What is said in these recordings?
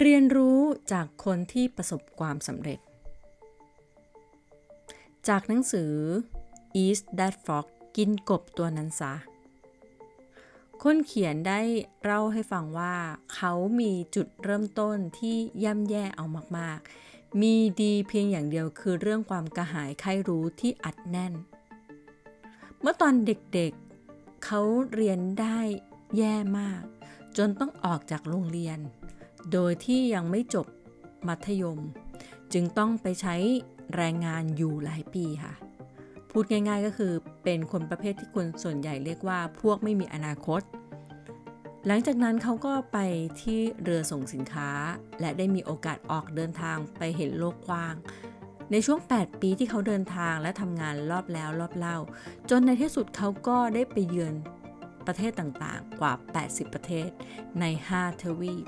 เรียนรู้จากคนที่ประสบความสำเร็จ จากหนังสือ Eat That Frog กินกบตัวนั้นซะคนเขียนได้เล่าให้ฟังว่าเขามีจุดเริ่มต้นที่ย่ำแย่เอามากๆ มีดีเพียงอย่างเดียวคือเรื่องความกระหายใครรู้ที่อัดแน่น เมื่อตอนเด็กๆ เขาเรียนได้แย่มาก จนต้องออกจากโรงเรียน โดยที่ยังไม่จบมัธยม จึงต้องไปใช้แรงงานอยู่หลายปีค่ะ พูดง่ายๆก็คือเป็นคนประเภทที่คนส่วนใหญ่เรียกว่าพวกไม่มีอนาคต หลังจากนั้นเขาก็ไปที่เรือส่งสินค้า และได้มีโอกาสออกเดินทางไปเห็นโลกกว้าง ในช่วง 8 ปีที่เขาเดินทางและทำงานรอบแล้วรอบเล่า จนในที่สุดเขาก็ได้ไปเยือนประเทศต่างๆ กว่า 80 ประเทศใน 5 ทวีป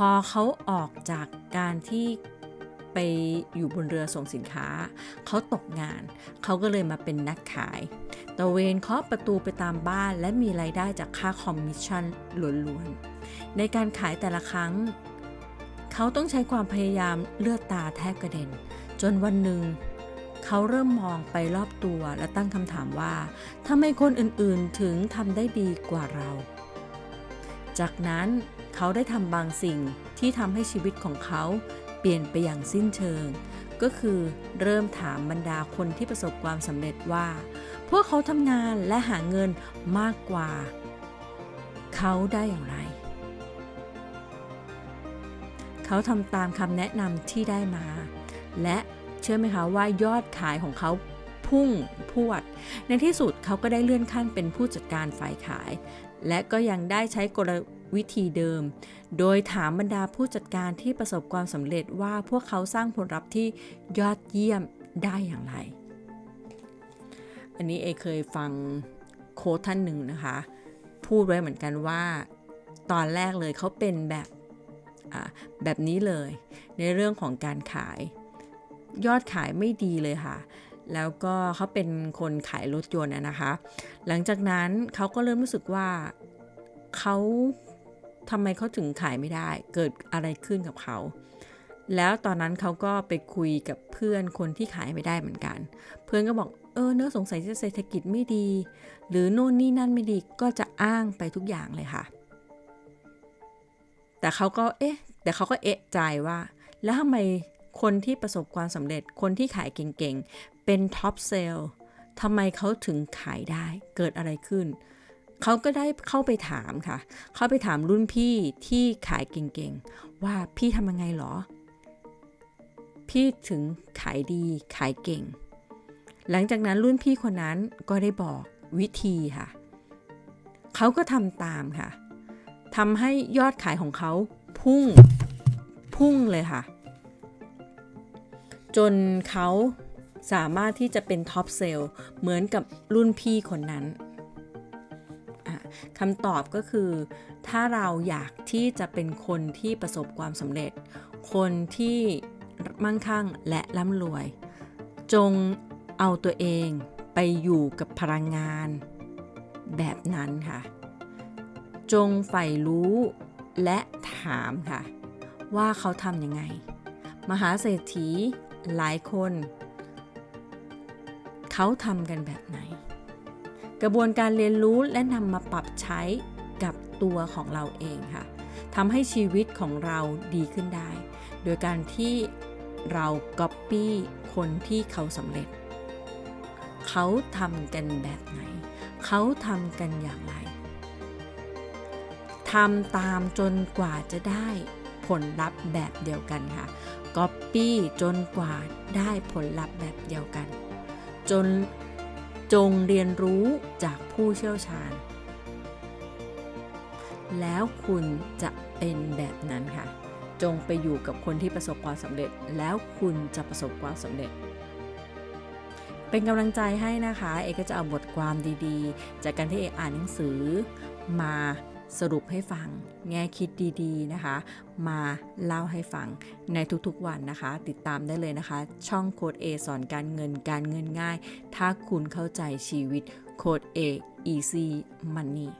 พอเขาออกจากการที่ไปอยู่บนเรือส่งสินค้า เขาตกงาน เขาก็เลยมาเป็นนักขายตะเวนเคาะประตูไปตามบ้านและมีรายได้จากค่าคอมมิชชั่นล้วนๆ ในการขายแต่ละครั้ง เขาต้องใช้ความพยายามเลือดตาแทบกระเด็น จนวันหนึ่ง เขาเริ่มมองไปรอบตัวและตั้งคำถามว่าทำไมคนอื่นๆถึงทำได้ดีกว่าเรา จากนั้นเขาได้ทำบางสิ่งที่ทำให้ชีวิตของเขาเปลี่ยนไปอย่างสิ้นเชิง ก็คือเริ่มถามบรรดาคนที่ประสบความสำเร็จว่า พวกเขาทำงานและหาเงินมากกว่า เขาได้อย่างไร เขาทำตามคำแนะนำที่ได้มา และเชื่อไหมคะว่ายอดขายของเขาพุ่งพวด ในที่สุดเขาก็ได้เลื่อนขั้นเป็นผู้จัดการฝ่ายขายและก็ยังได้ใช้กลวิธีเดิม โดยถามบรรดาผู้จัดการที่ประสบความสำเร็จว่าพวกเขาสร้างผลลัพธ์ที่ยอดเยี่ยมได้อย่างไร อันนี้เอเคยฟังโค้ชท่านหนึ่งนะคะ พูดไว้เหมือนกันว่าตอนแรกเลยเขาเป็นแบบแบบนี้เลย ในเรื่องของการขาย ยอดขายไม่ดีเลยค่ะ แล้วก็เขาเป็นคนขายรถยนต์นะคะ หลังจากนั้นเขาก็เริ่มรู้สึกว่าเขาทำไมเขาถึงขายไม่ได้ เกิดอะไรขึ้นกับเขา แล้วตอนนั้นเขาก็ไปคุยกับเพื่อนคนที่ขายไม่ได้เหมือนกัน เพื่อนก็บอกเออเนื้อสงสัยจะเศรษฐกิจไม่ดี หรือโน่นนี่นั่นไม่ดีก็จะอ้างไปทุกอย่างเลยค่ะ แต่เขาก็เอ๊ะ แต่เขาก็เอะใจว่า แล้วทำไมคนที่ประสบความสำเร็จคนที่ขายเก่งๆ เป็นท็อปเซลล์ทำไมเขาถึงขายได้เกิดอะไรขึ้น เขาก็ได้เข้าไปถามค่ะ เข้าไปถามรุ่นพี่ที่ขายเก่งๆ ว่าพี่ทำยังไงหรอ พี่ถึงขายดีขายเก่ง หลังจากนั้นรุ่นพี่คนนั้นก็ได้บอกวิธีค่ะ เขาก็ทำตามค่ะทำให้ยอดขายของเขาพุ่งพุ่งเลยค่ะ จนเขา สามารถที่จะเป็นท็อปเซลล์เหมือนกับรุ่นพี่คนนั้นคำตอบก็คือ ถ้าเราอยากที่จะเป็นคนที่ประสบความสำเร็จ คนที่มั่งคั่งและร่ำรวย จงเอาตัวเองไปอยู่กับพลังงานแบบนั้นค่ะ จงใฝ่รู้และถามค่ะ ว่าเขาทำยังไง มหาเศรษฐีหลายคน เขาทำกันแบบไหน กระบวนการเรียนรู้และนำมาปรับใช้กับตัวของเราเองค่ะทำให้ชีวิตของเราดีขึ้นได้ โดยการที่เราก๊อปปี้คนที่เขาสำเร็จ เขาทำกันแบบไหน เขาทำกันอย่างไรทำตามจนกว่าจะได้ผลลัพธ์แบบเดียวกันค่ะก๊อปปี้จนกว่าได้ผลลัพธ์แบบเดียวกัน จนจงเรียนรู้จากผู้เชี่ยวชาญ แล้วคุณจะเป็นแบบนั้นค่ะ จงไปอยู่กับคนที่ประสบความสำเร็จ แล้วคุณจะประสบความสำเร็จเป็นกำลังใจให้นะคะ เอกก็จะเอาบทความดีๆ จากการที่เอกอ่านหนังสือมา สรุปให้ฟัง แง่คิดดีๆนะคะ มาเล่าให้ฟังในทุกๆวันนะคะ ติดตามได้เลยนะคะ ช่องโค้ด A สอนการเงินการเงินง่าย ถ้าคุณเข้าใจชีวิตโค้ด A Easy Money